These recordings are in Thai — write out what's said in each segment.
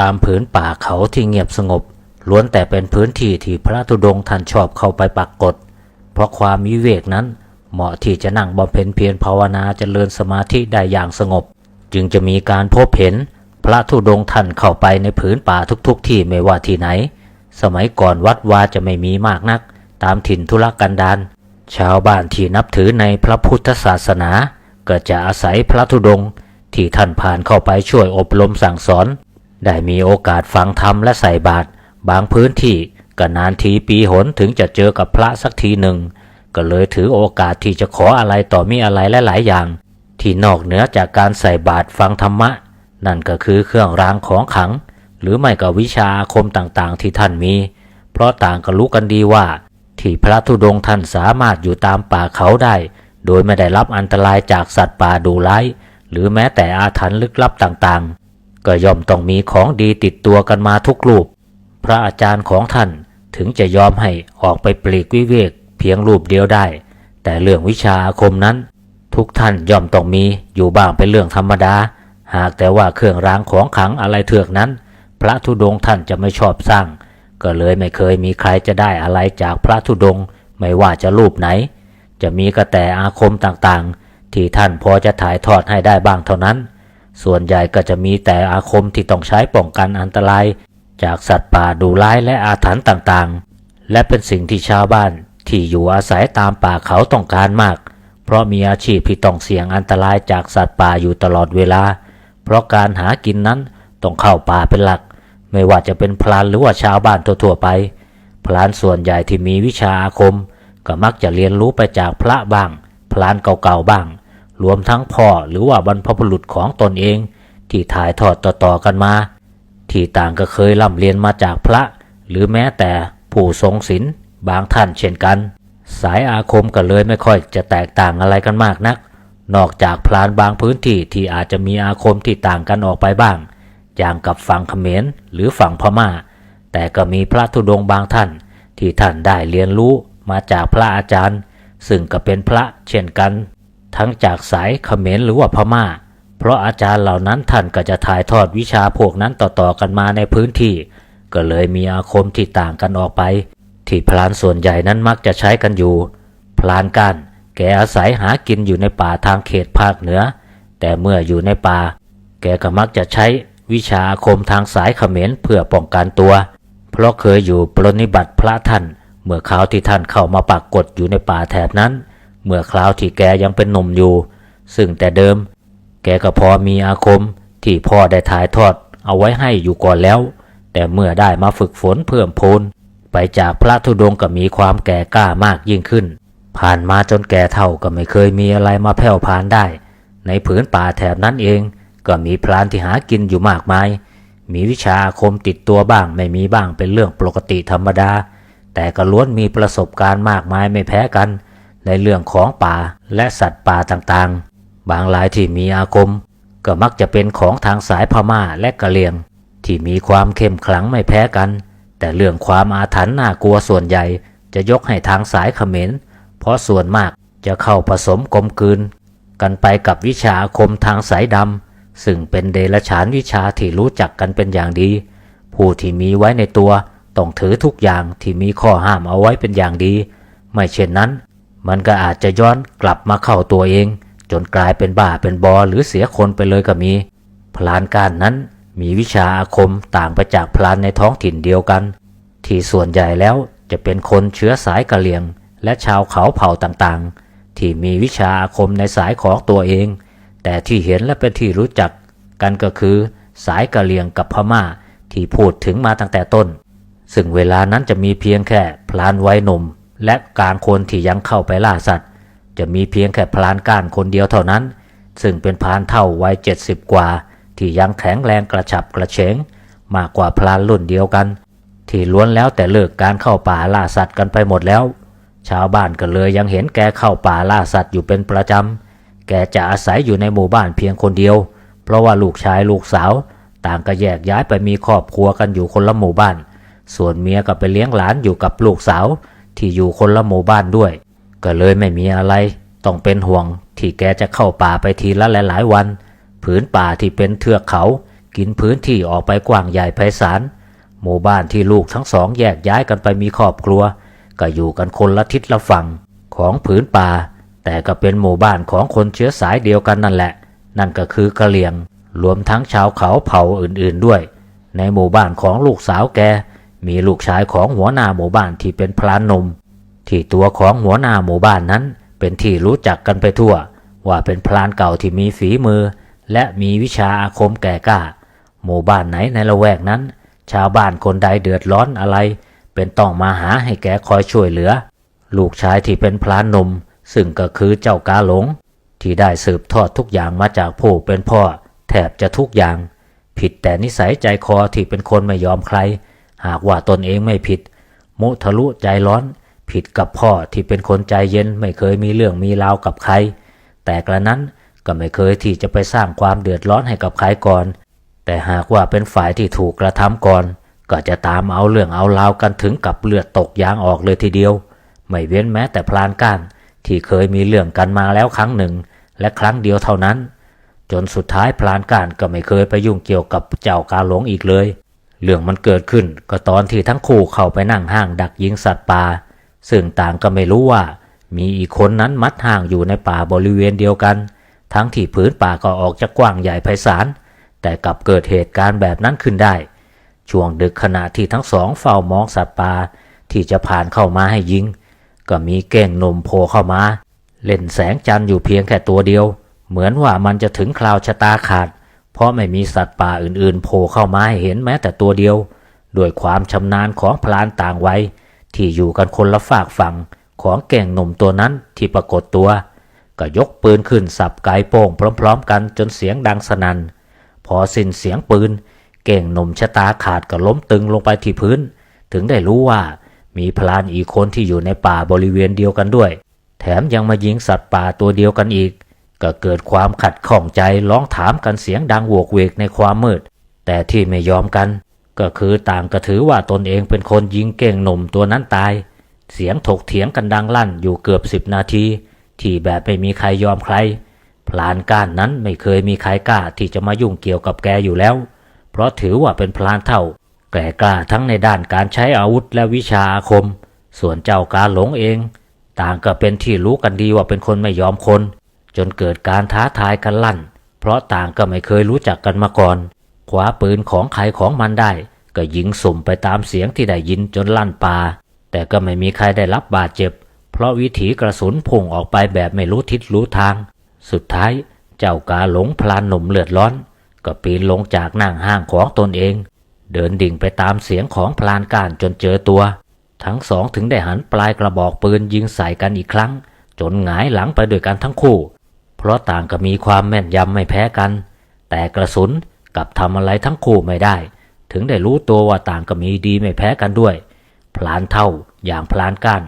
ตามผืนป่าเขาที่เงียบสงบ ล้วนแต่เป็นพื้นที่ที่พระธุดงค์ท่านชอบเข้าไปปักกฏเพราะความวิเวกนั้นเหมาะที่จะนั่งบำเพ็ญเพียรภาวนาเจริญสมาธิได้อย่างสงบ จึงจะมีการพบเห็นพระธุดงค์ท่านเข้าไปในผืนป่าทุกๆทที่ไม่ว่าที่ไหน สมัยก่อนวัดวาจะไม่มีมากนัก ตามถิ่นธุรกันดารชาวบ้านที่นับถือในพระพุทธศาสนา ก็จะอาศัยพระธุดงค์ที่ท่านผ่านเข้าไปช่วยอบรมสั่งสอน ได้มีโอกาสฟังธรรมและใส่บาตรบางพื้นที่ก็นานทีปีหนถึงจะเจอกับพระสักทีหนึ่ง ก็เลยถือโอกาสที่จะขออะไรต่อมีอะไรและหลายอย่าง ที่นอกเหนือจากการใส่บาตรฟังธรรมะ นั่นก็คือเครื่องรางของขลัง หรือไม่ก็วิชาอาคมต่างๆ ที่ท่านมี เพราะต่างก็รู้กันดีว่า ที่พระธุดงค์ท่านสามารถอยู่ตามป่าเขาได้ โดยไม่ได้รับอันตรายจากสัตว์ป่าดุร้ายหรือแม้แต่อาถรรพ์ลึกลับต่างๆ ก็ย่อมต้องมีของดีติดตัวกันมาทุกรูป พระอาจารย์ของท่านถึงจะยอมให้ออกไปปลีกวิเวกเพียงรูปเดียวได้ แต่เรื่องวิชาอาคมนั้น ทุกท่านย่อมต้องมีอยู่บ้างเป็นเรื่องธรรมดา หากแต่ว่าเครื่องรางของขังอะไรเถือกนั้น พระธุดงค์ท่านจะไม่ชอบสร้าง ก็เลยไม่เคยมีใครจะได้อะไรจากพระธุดงค์ไม่ว่าจะรูปไหน จะมีก็แต่อาคมต่างๆ ที่ท่านพอจะถ่ายทอดให้ได้บ้างเท่านั้น ส่วนใหญ่ก็จะมีแต่อาคมที่ต้องใช้ป้องกันอันตราย จากสัตว์ป่าดุร้ายและอาถรรพ์ต่างๆ และเป็นสิ่งที่ชาวบ้านที่อยู่อาศัยตามป่าเขาต้องการมาก เพราะมีอาชีพที่ต้องเสี่ยงอันตรายจากสัตว์ป่าอยู่ตลอดเวลา เพราะการหากินนั้นต้องเข้าป่าเป็นหลัก ไม่ว่าจะเป็นพลานหรือว่าชาวบ้านทั่วๆไป พลานส่วนใหญ่ที่มีวิชาอาคม ก็มักจะเรียนรู้ไปจากพระบ้าง พลานเก่าๆบ้าง รวมทั้งพ่อหรือว่าบรรพบุรุษของตนเอง ที่ถ่ายทอดต่อๆกันมา ที่ต่างก็เคยร่ำเรียนมาจากพระ หรือแม้แต่ผู้ทรงศีลบางท่านเช่นกัน สายอาคมก็เลยไม่ค่อยจะแตกต่างอะไรกันมากนัก นอกจากพลานบางพื้นที่ที่อาจจะมีอาคมที่ต่างกันออกไปบ้าง อย่างกับฝั่งเขมรหรือฝั่งพม่า แต่ก็มีพระธุดงค์บางท่าน ที่ท่านได้เรียนรู้มาจากพระอาจารย์ ซึ่งก็เป็นพระเช่นกัน ทั้งจากสายเขมรหรือว่าพม่า เพราะอาจารย์เหล่านั้นท่านก็จะถ่ายทอดวิชาพวกนั้นต่อๆกันมาในพื้นที่ ก็เลยมีอาคมที่ต่างกันออกไป ที่พลานส่วนใหญ่นั้นมักจะใช้กันอยู่ พลานกันแกอาศัยหากินอยู่ในป่าทางเขตภาคเหนือ แต่เมื่ออยู่ในป่า แกก็มักจะใช้วิชาอาคมทางสายเขมรเพื่อป้องกันตัว เพราะเคยอยู่ปรนนิบัติพระท่านเมื่อคราวที่ท่านเข้ามาปักกฏอยู่ในป่าแถบนั้น เมื่อคราวที่แกยังเป็นหนุ่มอยู่ ซึ่งแต่เดิม แกก็พอมีอาคมที่พ่อได้ถ่ายทอดเอาไว้ให้อยู่ก่อนแล้ว แต่เมื่อได้มาฝึกฝนเพิ่มพูนไปจากพระธุดงค์ก็มีความแก่กล้ามากยิ่งขึ้น ผ่านมาจนแก่เท่าก็ไม่เคยมีอะไรมาแผ่วพานได้ ในผืนป่าแถบนั้นเอง ก็มีพรานที่หากินอยู่มากมาย มีวิชาอาคมติดตัวบ้างไม่มีบ้างเป็นเรื่องปกติธรรมดา แต่ก็ล้วนมีประสบการณ์มากมายไม่แพ้กัน ในเรื่องของป่าและสัตว์ป่าต่างๆ บางรายที่มีอาคม ก็มักจะเป็นของทางสายพม่าและกะเหรี่ยง ที่มีความเข้มขลังไม่แพ้กัน แต่เรื่องความอาถรรพ์น่ากลัวส่วนใหญ่ จะยกให้ทางสายเขมร เพราะส่วนมากจะเข้าผสมกลมกลืน กันไปกับวิชาอาคมทางสายดำซึ่งเป็นเดรัจฉานวิชาที่รู้จักกันเป็นอย่างดี ผู้ที่มีไว้ในตัวต้องถือทุกอย่างที่มีข้อห้ามเอาไว้เป็นอย่างดี ไม่เช่นนั้น มันก็อาจจะย้อนกลับมาเข้าตัวเอง จนกลายเป็นบ้าเป็นบอหรือเสียคนไปเลยก็มี พลานการนั้นมีวิชาอาคมต่างไปจากพลานในท้องถิ่นเดียวกัน ที่ส่วนใหญ่แล้วจะเป็นคนเชื้อสายกะเหรี่ยง และชาวเขาเผ่าต่างๆ ที่มีวิชาอาคมในสายของตัวเอง แต่ที่เห็นและเป็นที่รู้จัก กันก็คือ สายกะเหรี่ยงกับพม่าที่พูดถึงมาตั้งแต่ต้น ซึ่งเวลานั้นจะมีเพียงแค่พลานวัยหนุ่ม และกางคนที่ยังเข้าไปล่าสัตว์ จะมีเพียงแค่พลานก้านคนเดียวเท่านั้น ซึ่งเป็นพลานเท่าวัยเจ็ดสิบกว่า ที่ยังแข็งแรงกระฉับกระเฉง มากกว่าพลานรุ่นเดียวกัน ที่ล้วนแล้วแต่เลิกการเข้าป่าล่าสัตว์กันไปหมดแล้ว ชาวบ้านก็เลยยังเห็นแกเข้าป่าล่าสัตว์อยู่เป็นประจำแกจะอาศัยอยู่ในหมู่บ้านเพียงคนเดียว เพราะว่าลูกชายลูกสาว ต่างก็แยกย้ายไปมีครอบครัวกันอยู่คนละหมู่บ้าน ส่วนเมียก็ไปเลี้ยงหลานอยู่กับลูกสาว ที่อยู่คนละหมู่บ้านด้วย ก็เลยไม่มีอะไร ต้องเป็นห่วง ที่แกจะเข้าป่าไปทีละหลายๆวัน ผืนป่าที่เป็นเทือกเขา กินพื้นที่ออกไปกว้างใหญ่ไพศาลหมู่บ้านที่ลูกทั้งสองแยกย้ายกันไปมีครอบครัว ก็อยู่กันคนละทิศละฝั่งของผืนป่า แต่ก็เป็นหมู่บ้านของคนเชื้อสายเดียวกันนั่นแหละ นั่นก็คือกะเหลี่ยง รวมทั้งชาวเขาเผ่าอื่นๆด้วย ในหมู่บ้านของลูกสาวแก มีลูกชายของหัวหน้าหมู่บ้านที่เป็นพลานนม ที่ตัวของหัวหน้าหมู่บ้านนั้น เป็นที่รู้จักกันไปทั่ว ว่าเป็นพลานเก่าที่มีฝีมือ และมีวิชาอาคมแก่กล้า หมู่บ้านไหนในละแวกนั้น ชาวบ้านคนใดเดือดร้อนอะไร เป็นต้องมาหาให้แกคอยช่วยเหลือ ลูกชายที่เป็นพลานนม ซึ่งก็คือเจ้ากาหลง ที่ได้สืบทอดทุกอย่างมาจากผู้เป็นพ่อ แทบจะทุกอย่าง ผิดแต่นิสัยใจคอที่เป็นคนไม่ยอมใคร หากว่าตนเองไม่ผิด มุทะลุใจร้อน ผิดกับพ่อที่เป็นคนใจเย็นไม่เคยมีเรื่องมีราวกับใคร แต่กระนั้นก็ไม่เคยที่จะไปสร้างความเดือดร้อนให้กับใครก่อน แต่หากว่าเป็นฝ่ายที่ถูกกระทำก่อน ก็จะตามเอาเรื่องเอาราวกันถึงกับเลือดตกยางออกเลยทีเดียว ไม่เว้นแม้แต่พลานก้านที่เคยมีเรื่องกันมาแล้วครั้งหนึ่ง และครั้งเดียวเท่านั้น จนสุดท้ายพลานก้านก็ไม่เคยไปยุ่งเกี่ยวกับเจ้ากาหลงอีกเลย เรื่องมันเกิดขึ้นก็ตอนที่ทั้งคู่เข้าไปนั่งห้างดักยิงสัตว์ป่า ซึ่งต่างก็ไม่รู้ว่า มีอีกคนนั้นมัดห่างอยู่ในป่าบริเวณเดียวกัน ทั้งที่ผืนป่าก็ออกจะกว้างใหญ่ไพศาล แต่กลับเกิดเหตุการณ์แบบนั้นขึ้นได้ ช่วงดึกขณะที่ทั้งสองเฝ้ามองสัตว์ป่าที่จะผ่านเข้ามาให้ยิง ก็มีเก้งนมโผล่เข้ามา เล่นแสงจันทร์อยู่เพียงแค่ตัวเดียว เหมือนว่ามันจะถึงคราวชะตาขาด เพราะไม่มีสัตว์ป่าอื่นๆโผล่เข้ามาให้เห็นแม้แต่ตัวเดียว ด้วยความชำนาญของพลานต่างวัยที่อยู่กันคนละฝากฝั่งของเก่งหนุ่มตัวนั้นที่ปรากฏตัว ก็ยกปืนขึ้นสับไกโป้งพร้อม ๆ กันจนเสียงดังสนัน่นพอสิ้นเสียงปืน เก่งหนุ่มชะตาขาดก็ล้มตึงลงไปที่พื้น ถึงได้รู้ว่ามีพลานอีกคนที่อยู่ในป่าบริเวณเดียวกันด้วย แถมยังมายิงสัตว์ป่าตัวเดียวกันอีก ก็เกิดความขัดข้องใจร้องถามกันเสียงดังโวกเวกในความมืด แต่ที่ไม่ยอมกัน ก็คือต่างก็ถือว่าตนเองเป็นคนยิงเก่งหนุ่มตัวนั้นตาย เสียงถกเถียงกันดังลั่นอยู่เกือบสิบนาที ที่แบบไม่มีใครยอมใคร พลานก้านนั้นไม่เคยมีใครกล้าที่จะมายุ่งเกี่ยวกับแกอยู่แล้ว เพราะถือว่าเป็นพลานเท่าแกกล้าทั้งในด้านการใช้อาวุธและวิชาอาคม ส่วนเจ้ากาหลงเอง ต่างก็เป็นที่รู้กันดีว่าเป็นคนไม่ยอมคน จนเกิดการท้าทายกันลั่น เพราะต่างก็ไม่เคยรู้จักกันมาก่อนคว้าปืนของใครของมันได้ ก็ยิงสุ่มไปตามเสียงที่ได้ยินจนลั่นป่าแต่ก็ไม่มีใครได้รับบาดเจ็บ เพราะวิถีกระสุนพุ่งออกไปแบบไม่รู้ทิศรู้ทาง สุดท้ายเจ้ากาหลงพลานหนุ่มเลือดร้อน ก็ปีนลงจากนั่งห้างของตนเอง เดินดิ่งไปตามเสียงของพลานก้านจนเจอตัว ทั้งสองถึงได้หันปลายกระบอกปืนยิงใส่กันอีกครั้ง จนหงายหลังไปด้วยกันทั้งคู่ เพราะต่างก็มีความแม่นยำไม่แพ้กัน แต่กระสุนกับทำอะไรทั้งคู่ไม่ได้ ถึงได้รู้ตัวว่าต่างก็มีดีไม่แพ้กันด้วย พลานเท่าอย่างพลานก้าน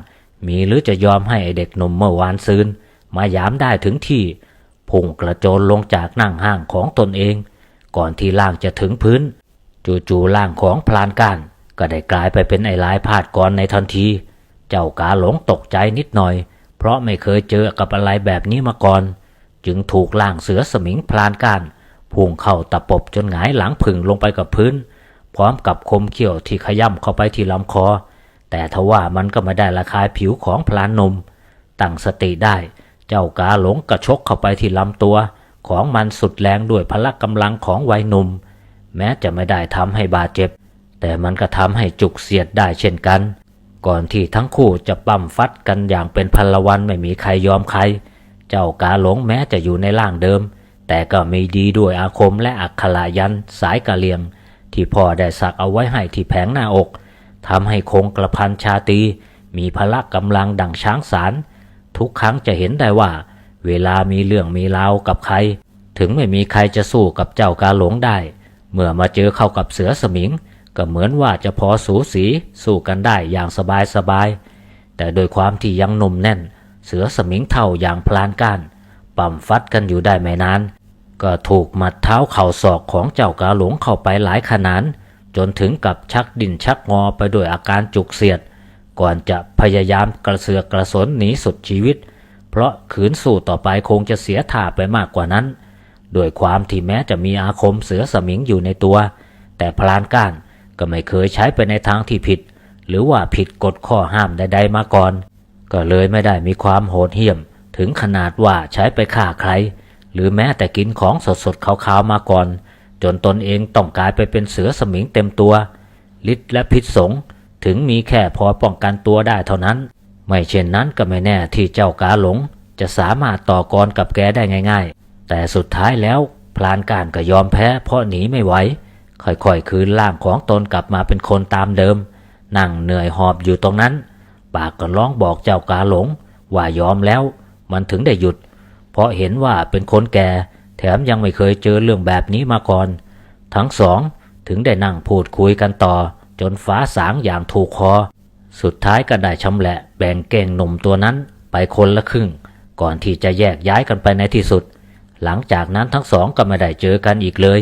มีหรือจะยอมให้ไอเด็กหนุ่มเมื่อวานซืนมายามได้ถึงที่พุ่งกระโจนลงจากนั่งห้างของตนเอง ก่อนที่ล่างจะถึงพื้น จู่ๆล่างของพลานก้านก็ได้กลายไปเป็นไอ้ลายพาดกรในทันที เจ้ากาหลงตกใจนิดหน่อย เพราะไม่เคยเจอกับอะไรแบบนี้มาก่อน จึงถูกล่างเสือสมิงพลานก้านพุ่งเข้าตะปบจนหงายหลังผึ่งลงไปกับพื้น พร้อมกับคมเขี้ยวที่ขย่ำเข้าไปที่ลำคอ แต่ทว่ามันก็ไม่ได้ระคายผิวของพลานนม ตั้งสติได้ เจ้ากาหลงกระชกเข้าไปที่ลำตัว ของมันสุดแรงด้วยพละกำลังของวัยหนุ่ม แม้จะไม่ได้ทำให้บาดเจ็บ แต่มันก็ทำให้จุกเสียดได้เช่นกัน ก่อนที่ทั้งคู่จะปั้มฟัดกันอย่างเป็นพลวันไม่มีใครยอมใคร เจ้ากาหลงแม้จะอยู่ในร่างเดิม แต่ก็มีดีด้วยอาคมและอักขระยันสายกะเลียง ที่พ่อได้สักเอาไว้ให้ที่แผงหน้าอกทำให้คงกระพันชาตีมีพละกำลังดังช้างสาร ทุกครั้งจะเห็นได้ว่า เวลามีเรื่องมีราวกับใคร ถึงไม่มีใครจะสู้กับเจ้ากาหลงได้ เมื่อมาเจอเข้ากับเสือสมิง ก็เหมือนว่าจะพอสูสีสู้กันได้อย่างสบายสบายๆแต่โดยความที่ยังหนุ่มแน่น เสือสมิงเท่าอย่างพลานก้านปั่มฟัดกันอยู่ได้ไม่นาน ก็ถูกหมัดเท้าเข่าศอกของเจ้ากาหลงเข้าไปหลายขนาน จนถึงกับชักดินชักงอไปด้วยอาการจุกเสียด ก่อนจะพยายามกระเสือกกระสนหนีสุดชีวิต เพราะขืนสู้ต่อไปคงจะเสียท่าไปมากกว่านั้นโดยความที่แม้จะมีอาคมเสือสมิงอยู่ในตัว แต่พลานก้านก็ไม่เคยใช้ไปในทางที่ผิด หรือว่าผิดกฎข้อห้ามใดๆมาก่อน ก็เลยไม่ได้มีความโหดเหี้ยม ถึงขนาดว่าใช้ไปฆ่าใคร หรือแม้แต่กินของสดๆขาวๆมาก่อน จนตนเองต้องกลายไปเป็นเสือสมิงเต็มตัวฤทธิ์และพิษสงถึงมีแค่พอป้องกันตัวได้เท่านั้น ไม่เช่นนั้นก็ไม่แน่ที่เจ้ากาหลง จะสามารถต่อกรกับแกได้ง่าย ๆ แต่สุดท้ายแล้วพลานการก็ยอมแพ้เพราะหนีไม่ไหวค่อยๆคืนร่างของตนกลับมาเป็นคนตามเดิม นั่งเหนื่อยหอบอยู่ตรงนั้น ปากก็ร้องบอกเจ้ากาหลง ว่ายอมแล้ว มันถึงได้หยุด เพราะเห็นว่าเป็นคนแก่ แถมยังไม่เคยเจอเรื่องแบบนี้มาก่อน ทั้งสองถึงได้นั่งพูดคุยกันต่อ จนฟ้าสางอย่างถูกคอ สุดท้ายก็ได้ชำแหละแบ่งเก่งหนุ่มตัวนั้นไปคนละครึ่ง ก่อนที่จะแยกย้ายกันไปในที่สุด หลังจากนั้นทั้งสองก็ไม่ได้เจอกันอีกเลย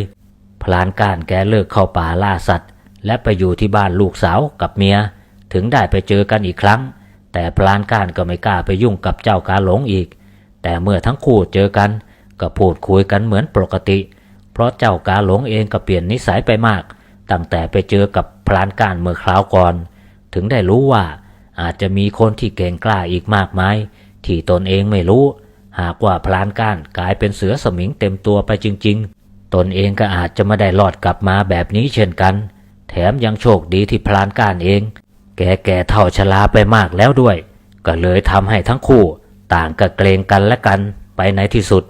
พลานการแกเลิกเข้าป่าล่าสัตว์ และไปอยู่ที่บ้านลูกสาวกับเมีย ถึงได้ไปเจอกันอีกครั้ง แต่พลานการก็ไม่กล้าไปยุ่งกับเจ้ากาหลงอีก แต่เมื่อทั้งคู่เจอกัน ก็พูดคุยกันเหมือนปกติ เพราะเจ้ากาหลงเองก็เปลี่ยนนิสัยไปมาก ตั้งแต่ไปเจอกับพลานการเมื่อคราวก่อน ถึงได้รู้ว่าอาจจะมีคนที่เก่งกล้าอีกมากมายที่ตนเองไม่รู้ หากว่าพลานก้านกลายเป็นเสือสมิงเต็มตัวไปจริง ๆ ตนเองก็อาจจะไม่ได้รอดกลับมาแบบนี้เช่นกัน แถมยังโชคดีที่พลานก้านเอง แกแก่เท่าชราไปมากแล้วด้วย ก็เลยทำให้ทั้งคู่ต่างก็เกรงกันและกันไปในที่สุด